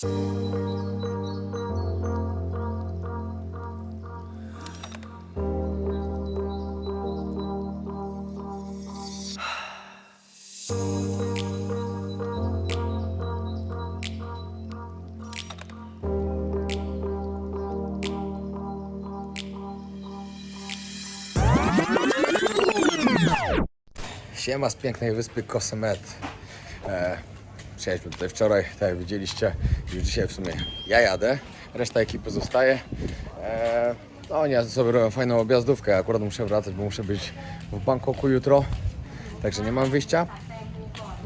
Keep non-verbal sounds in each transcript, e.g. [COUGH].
Siema z pięknej wyspy Kosemet. E, przyjechaliśmy tutaj wczoraj, tak jak widzieliście, już dzisiaj w sumie ja jadę, reszta ekipy zostaje. E, no oni sobie robią fajną objazdówkę, akurat muszę wracać, bo muszę być w Bangkoku jutro, także nie mam wyjścia.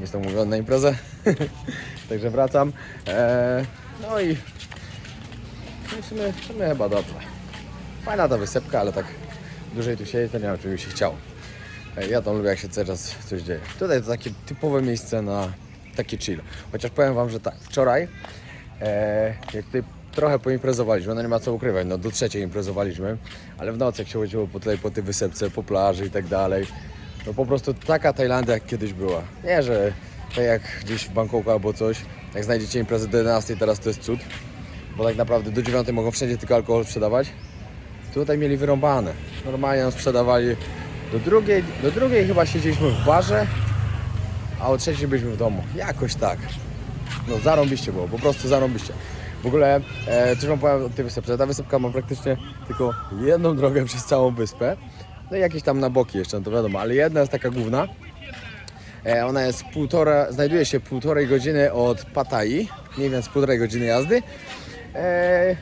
Jestem umówiony na imprezę, [LAUGHS] także wracam. E, no i no i w sumie, w sumie chyba dobrze. Fajna ta wysepka, ale tak dłużej tu siedzieć to nie wiem, czy mi się chciało. E, Ja tam lubię, jak się cały czas coś dzieje. Tutaj to takie typowe miejsce na taki chill. Chociaż powiem Wam, że tak, wczoraj, e, jak tutaj trochę poimprezowaliśmy, no nie ma co ukrywać, no do trzeciej imprezowaliśmy, ale w nocy jak się chodziło po tutaj, po tej wysepce, po plaży i tak dalej, no po prostu taka Tajlandia jak kiedyś była. Nie, że tak jak gdzieś w Bangkoku albo coś, jak znajdziecie imprezę do 11, teraz to jest cud, bo tak naprawdę do 9 mogą wszędzie tylko alkohol sprzedawać. Tutaj mieli wyrąbane. Normalnie nam sprzedawali do drugiej, do drugiej chyba siedzieliśmy w barze, a o trzeciej byliśmy w domu. Jakoś tak. No zarąbiście było, po prostu zarąbiście. W ogóle e, coś wam powiem o tej wysepce. Ta wysepka ma praktycznie tylko jedną drogę [LAUGHS] przez całą wyspę. No i jakieś tam na boki jeszcze, no to wiadomo, ale jedna jest taka główna. E, ona jest półtora, znajduje się półtorej godziny od Pattaya, mniej więcej półtorej godziny jazdy. E,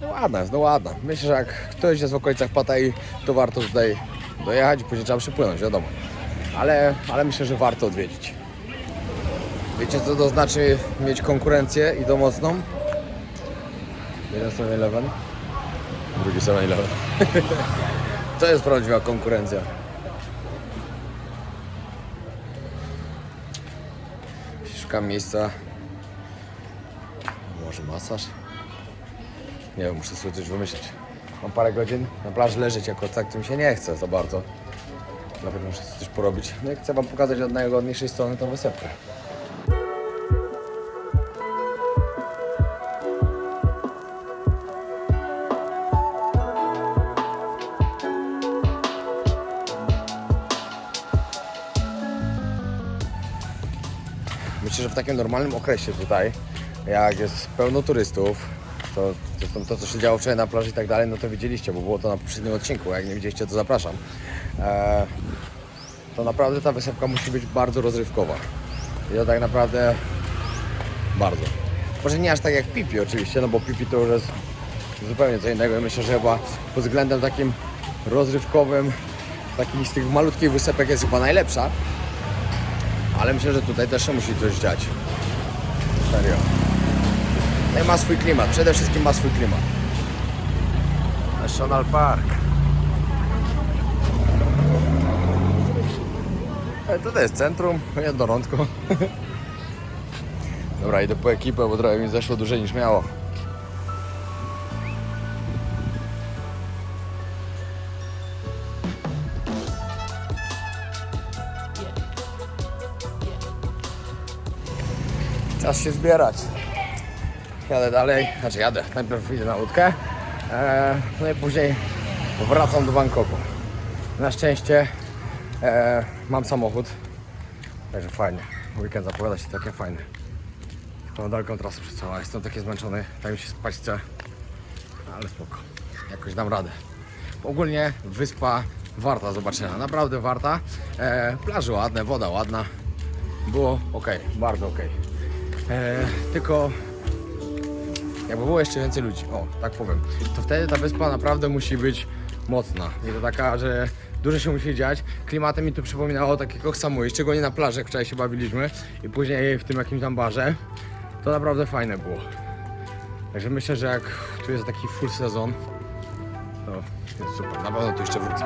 no ładna jest, no ładna. Myślę, że jak ktoś jest w okolicach Pattaya, to warto tutaj dojechać i później trzeba przypłynąć, wiadomo. Ale, ale myślę, że warto odwiedzić. Wiecie co to znaczy mieć konkurencję i to mocną? Jeden 7-Eleven, drugi 7-Eleven. [LAUGHS] to jest prawdziwa konkurencja. Szukam miejsca. Może masaż? Nie wiem, muszę sobie coś wymyślić. Mam parę godzin na plaży leżeć jako tak, to mi się nie chce za bardzo. Dlatego muszę sobie coś porobić. No i chcę Wam pokazać od najgodniejszej strony tą wysepkę. Myślę, że w takim normalnym okresie tutaj, jak jest pełno turystów, to, to, to co się działo wczoraj na plaży i tak dalej, no to widzieliście, bo było to na poprzednim odcinku. Jak nie widzieliście, to zapraszam. E, to naprawdę ta wysepka musi być bardzo rozrywkowa. I to tak naprawdę bardzo. Może nie aż tak jak Pipi oczywiście, no bo Pipi to już jest zupełnie co innego. Myślę, że chyba pod względem takim rozrywkowym, takim z tych malutkich wysepek jest chyba najlepsza. Ale myślę, że tutaj też się musi coś dziać. Serio. No ma swój klimat, przede wszystkim ma swój klimat. National Park. Tutaj jest centrum, rądko. [LAUGHS] Dobra, idę po ekipę, bo trochę mi zeszło dłużej niż miało. Czas się zbierać. Jadę dalej, znaczy jadę, najpierw idę na łódkę, e, no i później wracam do Bangkoku. Na szczęście e, mam samochód, także fajnie. Weekend zapowiada się takie fajne. Mam daleką trasę przed sobą, jestem taki zmęczony, tak mi się spać chce, ale spoko, jakoś dam radę. Ogólnie wyspa warta zobaczenia, naprawdę warta. E, plaże ładne, woda ładna, było ok, bardzo ok. E, tylko jakby było jeszcze więcej ludzi, o, tak powiem, to wtedy ta wyspa naprawdę musi być mocna. I to taka, że dużo się musi dziać. Klimatem mi to przypominało takiego Samui, szczególnie na plaży, jak wczoraj się bawiliśmy i później w tym jakimś tam barze. To naprawdę fajne było. Także myślę, że jak tu jest taki full sezon, to jest super. Na pewno tu jeszcze wrócę.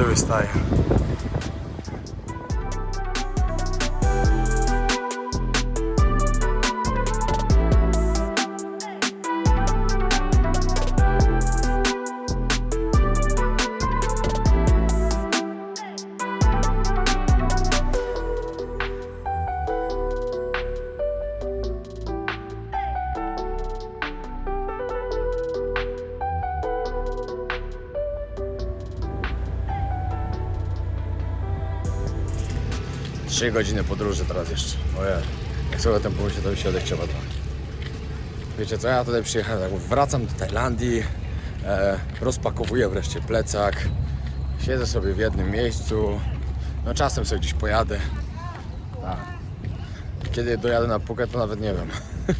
подивись стаю. 3 godziny podróży teraz jeszcze. Ojej, jak sobie o tym pomyślę, to mi się odechciewa trochę. Wiecie co, ja tutaj przyjechałem, tak, wracam do Tajlandii, e, rozpakowuję wreszcie plecak, siedzę sobie w jednym miejscu, no czasem sobie gdzieś pojadę. Kiedy dojadę na Phuket, to nawet nie wiem.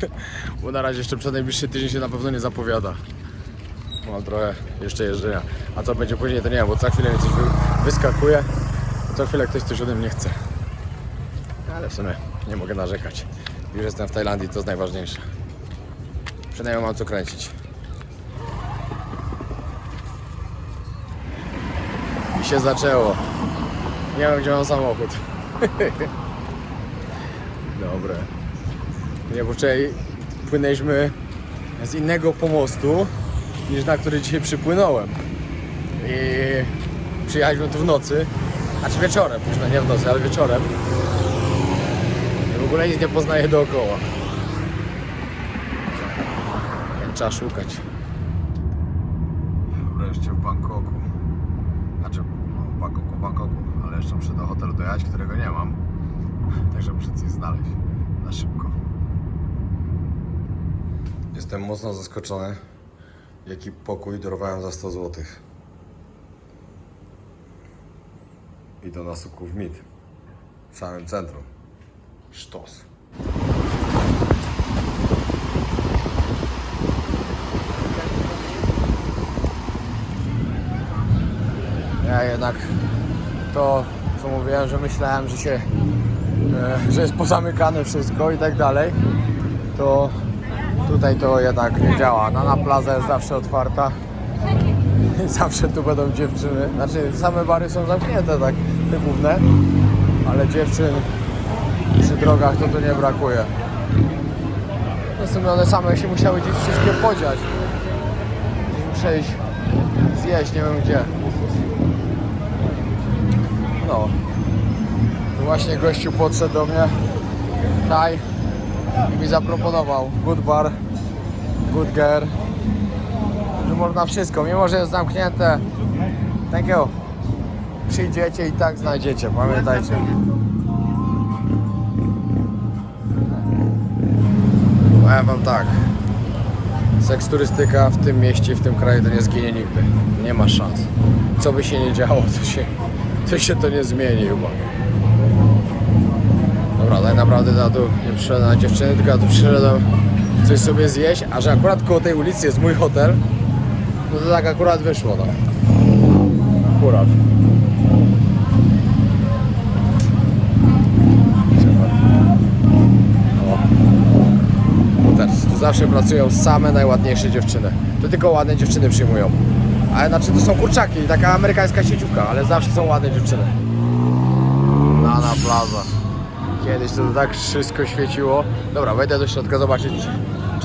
[LAUGHS] Bo na razie jeszcze przez najbliższy tydzień się na pewno nie zapowiada. Mam trochę jeszcze jeżdżenia. A co będzie później, to nie wiem, bo co chwilę mi coś wyskakuje, a co chwilę ktoś coś ode mnie chce. Ale w sumie nie mogę narzekać. Już jestem w Tajlandii, to jest najważniejsze. Przynajmniej mam co kręcić. I się zaczęło. Nie wiem, gdzie mam samochód. [LAUGHS] Dobre. Nie, bo wczoraj płynęliśmy z innego pomostu niż na który dzisiaj przypłynąłem. I przyjechaliśmy tu w nocy, znaczy wieczorem, już no nie w nocy, ale wieczorem. Ogóle nic nie poznaję dookoła. Trzeba szukać. Wreszcie w Bangkoku. Znaczy, no, w Bangkoku, w Bangkoku, ale jeszcze muszę do hotelu dojechać, którego nie mam. Także muszę coś znaleźć na szybko. Jestem mocno zaskoczony, jaki pokój dorwałem za 100 zł. I to na Suków Mit, w samym centrum. Sztos. Ja jednak to, co mówiłem, że myślałem, że się, e, że jest pozamykane wszystko i tak dalej, to tutaj to jednak nie działa. Nana Plaza jest zawsze otwarta. [LAUGHS] Zawsze tu będą dziewczyny. Znaczy same bary są zamknięte, tak, te główne, ale dziewczyn przy drogach to tu nie brakuje. No w sumie one same się musiały gdzieś wszystkie podziać. Gdzieś iść zjeść, nie wiem gdzie. No. Tu właśnie gościu podszedł do mnie. Taj. I mi zaproponował good bar, good girl. Że można wszystko, mimo że jest zamknięte. Thank you. Przyjdziecie i tak znajdziecie, pamiętajcie. Powiem wam tak. Seks turystyka w tym mieście, w tym kraju to nie zginie nigdy. Nie ma szans. Co by się nie działo, to się, to się to nie zmieni chyba. Dobra, tak naprawdę ja tu nie przyszedłem na dziewczyny, tylko ja tu przyszedłem coś sobie zjeść, a że akurat koło tej ulicy jest mój hotel, no to tak akurat wyszło, no. Akurat. Zawsze pracują same najładniejsze dziewczyny. To tylko ładne dziewczyny przyjmują. Ale znaczy to są kurczaki, taka amerykańska sieciówka, ale zawsze są ładne dziewczyny. Nana Plaza. Kiedyś to tak wszystko świeciło. Dobra, wejdę do środka zobaczyć, czy,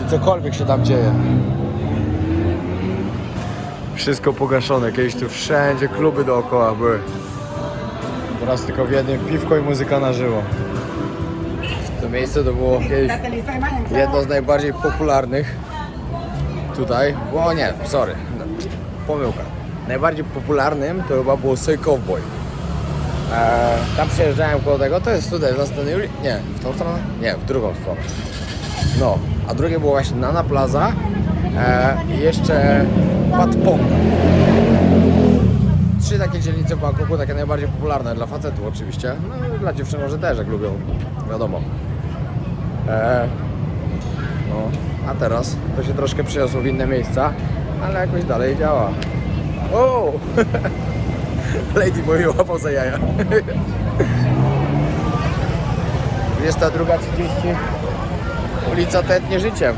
czy cokolwiek się tam dzieje. Wszystko pogaszone. Kiedyś tu wszędzie kluby dookoła były. Teraz tylko w jednym piwko i muzyka na żywo. Miejsce to było kiedyś jedno z najbardziej popularnych tutaj. O nie, sorry, pomyłka. Najbardziej popularnym to chyba było Soy Cowboy. Eee, tam przejeżdżałem koło tego, to jest tutaj, na stronę. Nie, w tą stronę? Nie, w drugą stronę. No, a drugie było właśnie Nana Plaza eee, i jeszcze Patpong. Trzy takie dzielnice w Bangkoku, takie najbardziej popularne dla facetów oczywiście. No dla dziewczyn może też, jak lubią, wiadomo. Eee, no, a teraz to się troszkę przeniosło w inne miejsca, ale jakoś dalej działa. O! [LAUGHS] Lady mój łapał za jaja. [LAUGHS] 22.30 Ulica tętnie życiem.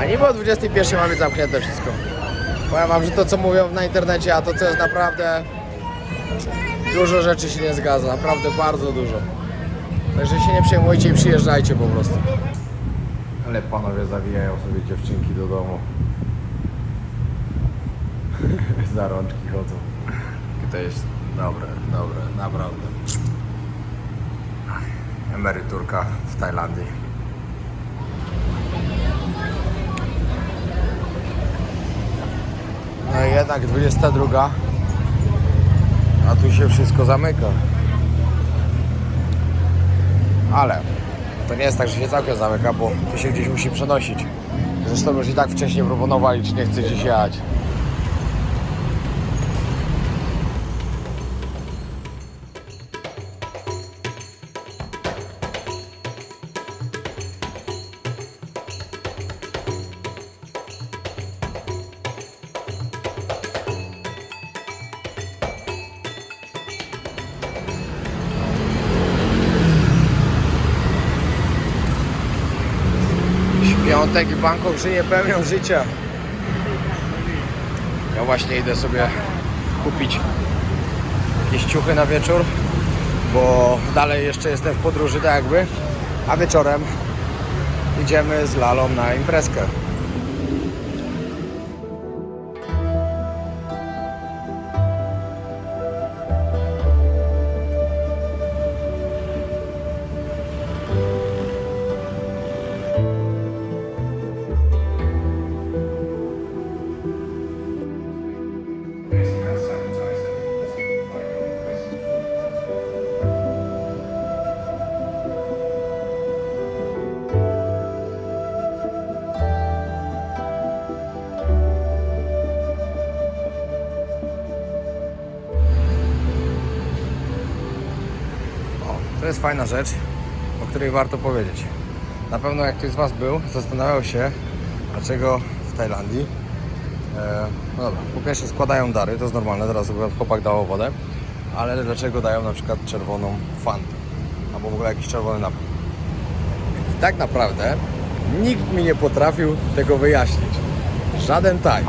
A niby o 21 mamy zamknięte wszystko. Powiem wam, że to co mówią na internecie, a to co jest naprawdę dużo rzeczy się nie zgadza, naprawdę bardzo dużo. Także się nie przejmujcie i przyjeżdżajcie po prostu. Ale panowie zawijają sobie dziewczynki do domu. [LAUGHS] Za rączki chodzą. I to jest dobre, dobre, naprawdę. Emeryturka w Tajlandii. No i jednak 22, a tu się wszystko zamyka. Ale to nie jest tak, że się całkiem zamyka, bo tu się gdzieś musi przenosić. Zresztą już i tak wcześniej proponowali, czy nie chce gdzieś jechać. Śpiątek i Bangkok żyje pełnią życia. Ja właśnie idę sobie kupić jakieś ciuchy na wieczór, bo dalej jeszcze jestem w podróży tak jakby, a wieczorem idziemy z Lalą na imprezkę. To jest fajna rzecz, o której warto powiedzieć. Na pewno jak ktoś z Was był, zastanawiał się, dlaczego w Tajlandii. E, no dobra, po pierwsze składają dary, to jest normalne, teraz akurat chłopak dało wodę, ale dlaczego dają na przykład czerwoną fantę, albo w ogóle jakiś czerwony napój. Tak naprawdę nikt mi nie potrafił tego wyjaśnić. Żaden taj.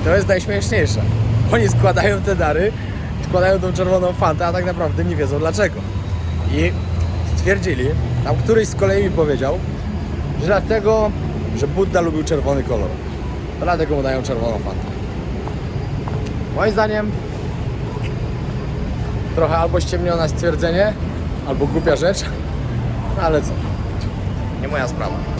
I to jest najśmieszniejsze. Oni składają te dary, składają tą czerwoną fantę, a tak naprawdę nie wiedzą dlaczego. I stwierdzili, tam któryś z kolei mi powiedział, że dlatego, że Buddha lubił czerwony kolor. Dlatego mu dają czerwoną fantę. Moim zdaniem trochę albo ściemnione stwierdzenie, albo głupia rzecz, no ale co? Nie moja sprawa.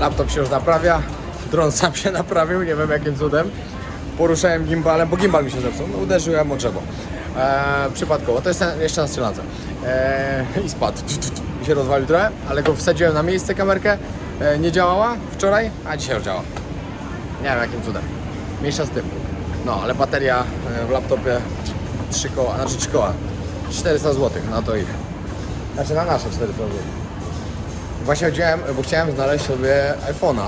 Laptop się już naprawia, dron sam się naprawił, nie wiem jakim cudem. Poruszałem gimbalem, bo gimbal mi się zepsuł, no, uderzyłem o drzewo. Eee, przypadkowo, to jest jeszcze na strzelance. Eee, I spadł. Mi się rozwalił trochę, ale go wsadziłem na miejsce kamerkę. Eee, nie działała wczoraj, a dzisiaj już działa. Nie wiem jakim cudem. Mniejsza z tym. No, ale bateria e, w laptopie 3 koła, znaczy 3 koła. 400 zł na to ich. Znaczy na nasze 400 zł. Właśnie chodziłem, bo chciałem znaleźć sobie iPhone'a.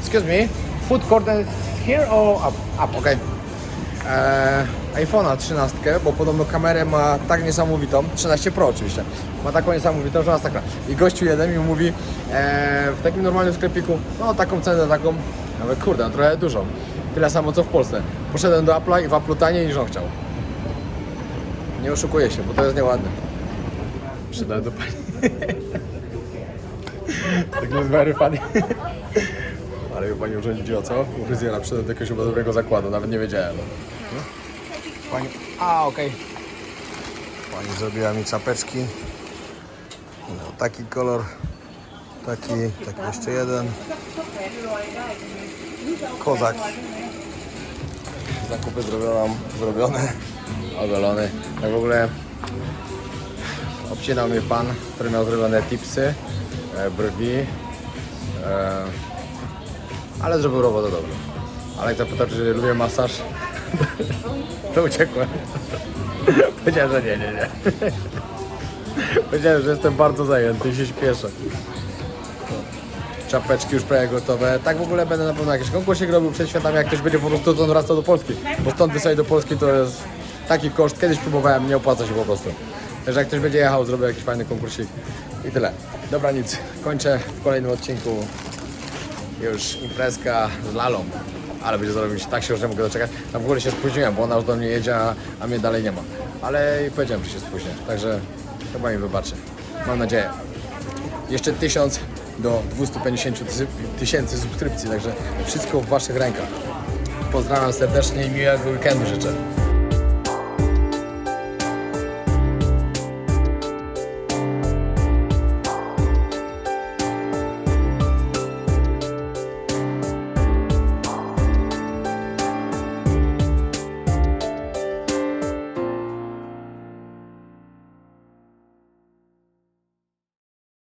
Excuse me, food court is here or up? Up, okej. Eee, iPhone'a 13, bo podobno kamerę ma tak niesamowitą, 13 Pro oczywiście, ma taką niesamowitą, że masakra. I gościu jeden mi mówi, eee, w takim normalnym sklepiku, no taką cenę, taką, nawet kurde, no, trochę dużą. Tyle samo co w Polsce. Poszedłem do Apple'a i w Apple'u taniej niż on chciał. Nie oszukuję się, bo to jest nieładne. Przydałem do pani. [LAUGHS] Tak jest very funny. Ale chyba pani urządziła co? U fryzjera przyszedłem do jakiegoś chyba dobrego zakładu, nawet nie wiedziałem. Pani... A, okej. Pani zrobiła mi czapeczki. No, taki kolor. Taki, taki jeszcze jeden. Kozak. Zakupy zrobione, zrobione, ogolony. Tak w ogóle obcinał mnie pan, który miał zrobione tipsy, brwi, e, ale zrobił robotę dobrze. Ale zapytał, czy lubię masaż, [LAUGHS] to uciekłem. [LAUGHS] Powiedziałem, że nie, nie, nie. [LAUGHS] Powiedziałem, że jestem bardzo zajęty i się śpieszę. Czapeczki już prawie gotowe. Tak w ogóle będę na pewno jakiś konkursik robił przed świętami, jak ktoś będzie po prostu stąd wracał do Polski. Bo stąd wysłać do Polski to jest taki koszt. Kiedyś próbowałem, nie opłaca się po prostu. Także jak ktoś będzie jechał, zrobię jakiś fajny konkursik i tyle. Dobra, nic. Kończę w kolejnym odcinku już imprezka z Lalą. Ale będzie zrobić tak się już nie mogę doczekać. Na w ogóle się spóźniłem, bo ona już do mnie jedzie, a, a mnie dalej nie ma. Ale powiedziałem, że się spóźnię, także chyba mi wybaczy. Mam nadzieję. Jeszcze 1000 do 250 tysięcy- tysięcy subskrypcji, także wszystko w Waszych rękach. Pozdrawiam serdecznie i miłego weekendu życzę.